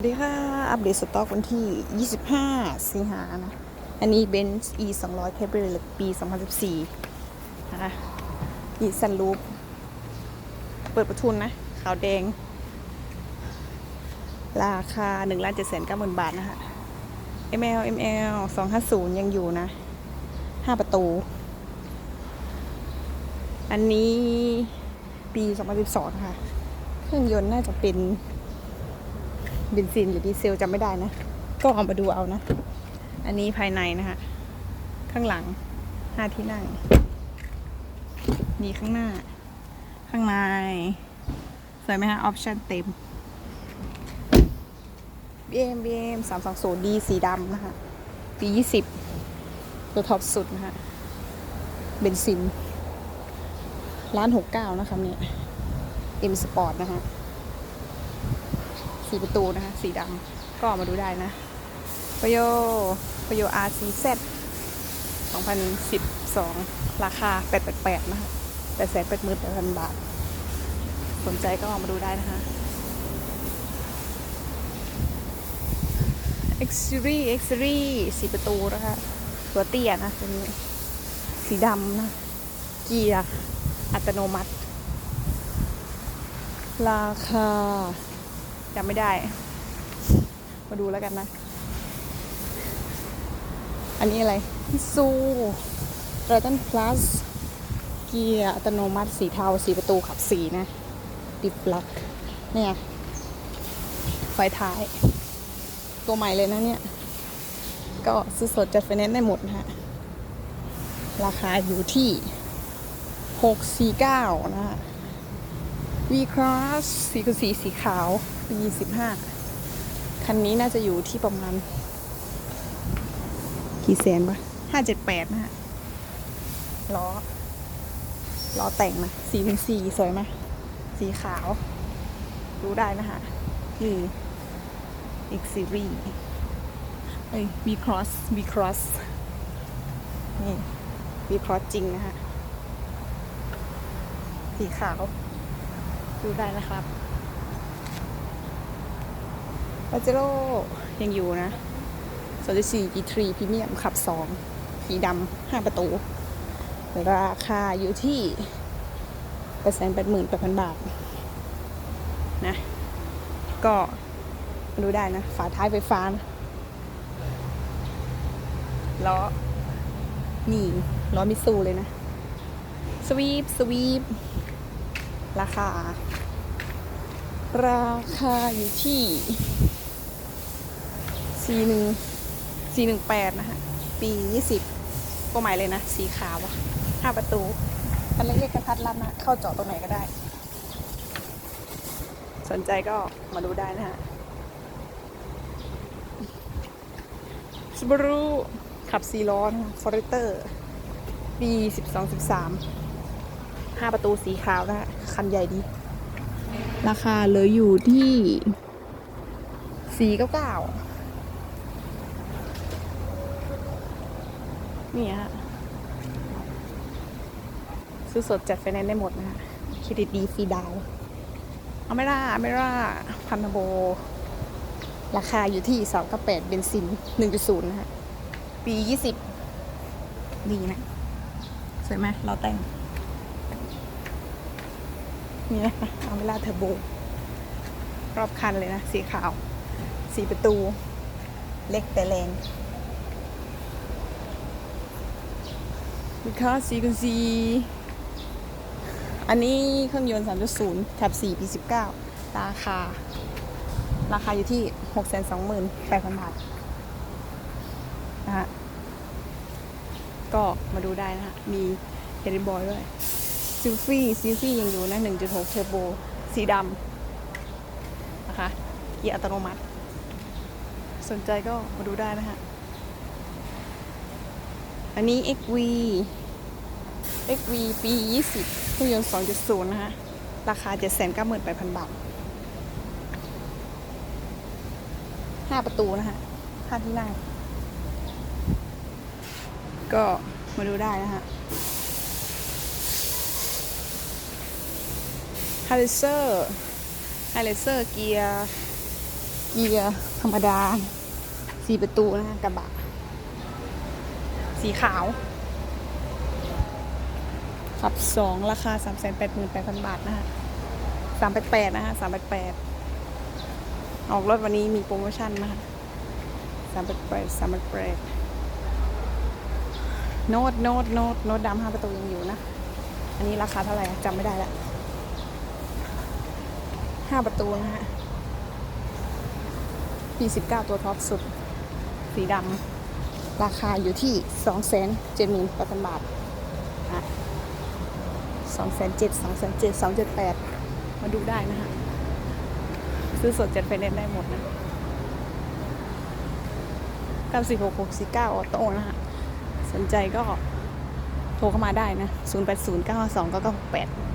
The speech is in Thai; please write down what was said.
สวัสดีค่ะ อัปเดตสต็อกวันที่ 25 สิงหานะ อันนี้เบนซ์ e 2 0 0 Cabriolet ปี 2014 นะคะมีซันรูป เปิดประทุนนะ ขาวแดง ราคา 1 7 9 0 0 0 บาทนะคะ ML ML 250 ยังอยู่นะ 5 ประตู อันนี้ปี 2012 ค่ะ เครื่องยนต์น่าจะเป็น เบนซินหรือดีเซลจำไม่ได้นะ ก็เอามาดูเอานะ อันนี้ภายในนะคะข้างหลังห้าที่นั่งนี่ข้างหน้า ข้างใน สวยไหมคะออปชั่นเต็ม BM BM 320 D สีดำนะคะปี20ตัวท็อปสุดนะคะเบนซินร้าน69นะคะเนี่ย M Sport นะคะ สีประตูนะคะ สีดำก็เอามาดูได้นะปโยปโย RCZ 2012 ราคา 888 นะคะ8 8 8 8 0 0บาท สนใจก็เอามาดูได้นะคะ x s e r i e x s e r i e สีประตูนะคะ ตัวเตี้ยนะตัวนี้สีดำนะ เกียร์ อัตโนมัติ ราคา จำไม่ได้ มาดูแล้วกันนะ อันนี้อะไรซูเรตันพลัสเกียร์อัตโนมัติสีเทาสีประตูขับสีนะ ดิฟล็อก เนี่ยไฟท้าย ตัวใหม่เลยนะเนี่ย ก็ซื้อสดจัดไฟแนนซ์ได้หมดนะฮะ ราคาอยู่ที่ 649 นะฮะ V Cross สีคือสีสีขาว ปี15คันนี้น่าจะอยู่ที่ประมาณ กี่แสนปะ578นะฮะล้อล้อแต่งนะสีเป็นสีสวยไหมสีขาว รู้ได้นะฮะนี่ X Series เอ้ย V Cross V Cross นี่ V Cross จริงนะฮะสีขาว ดูได้นะครับ ปาเจโร่ยังอยู่นะ2.4 G3 พรีเมียมขับ 2 สีดำ 5 ประตู ราคาอยู่ที่888,000 บาท นะ ก็ดูได้นะ ฝาท้ายไฟฟ้านะล้อ นี่ล้อมิตซูเลยนะ สวีป สวีป ราคา ราคาอยู่ที่สี่หนึ่งสี่หนึ่งแปดนะฮะปียี่สิบก็ใหม่เลยนะ สีขาวอะห้าประตูคันเล็กๆกระทัดรัดนะ เข้าจาะตรงไหนก็ได้ สนใจก็มาดูได้นะฮะสบรูขับสีล้อนะฟอร์เตอร์ปีสิบสองสิบสามห้าประตูสีขาวนะคันใหญ่ดี ราคาเลือยู่ที่สี่เก้าเก้านี่ฮะซื้อสดจัดไฟแนนซ์ได้หมดนะฮะเครดิตดีฟรีดาวอเมร่าอเมร่าพันธโบ ราคาอยู่ที่สองกแปดเบนซินหนึ่งจุดศูนย์นะฮะ ปียี่สิบดีนะ สวยไหมเราแต่ง นี่นะคะอาเมล่าเทอร์โบ รอบคันเลยนะ สีขาว สีประตู เล็กแต่แรงลูกค้าสีกันสีอันนี้เครื่องยนต์ 3.0แถบ4 ปี 19 ราคา ราคาอยู่ที่ 628,000 บาทนะฮะก็มาดูได้นะฮะมีเฮดบอยด้วย ซิลฟี่ซิลฟี่ยังอยู่นะ1.6 เทอร์โบ สีดำนะคะเกียร์อัตโนมัติ สนใจก็มาดูได้นะฮะอันนี้ XV XV ปี20เครื่องยนต์2.0 นะฮะราคา 798,000 บาท 5 ประตูนะฮะ5ที่นั่ง ก็มาดูได้นะฮะ ไฮเลเซอร์ไฮเลเซอร์เกียร์เกีกียร์ธรรมดาสี่ประตูนะฮะกระบะ สีขาว ขับสองราคาสามแสนแปดหมื่นแปดพันบาทนะฮะสามแปดแปดนะฮะสามแปดแปดออกรถวันนี้มีโปรโมชั่นนะฮะสามแปดแปดสามแปดแปดโน้ตโน้ตโน้ตโน้ตดำห้าประตูยังอยู่นะ อันนี้ราคาเท่าไหร่จำไม่ได้ละ ห้าประตูนะฮะปีสิบเก้าตัวท็อปสุด สีดำราคาอยู่ที่สองแสนเจ็ดหมื่นแปดพันบาทสองแสนเจ็ดสองแสนเจ็ดสองเจ็ดแปดมาดูได้นะฮะซื้อสดเจ็ดไฟแนนซ์ได้หมดนะเก้าสี่หกหกสี่เก้าออโต้นะฮะสนใจก็โทรเข้ามาได้นะ0 8 0 9 2 9 9 6 8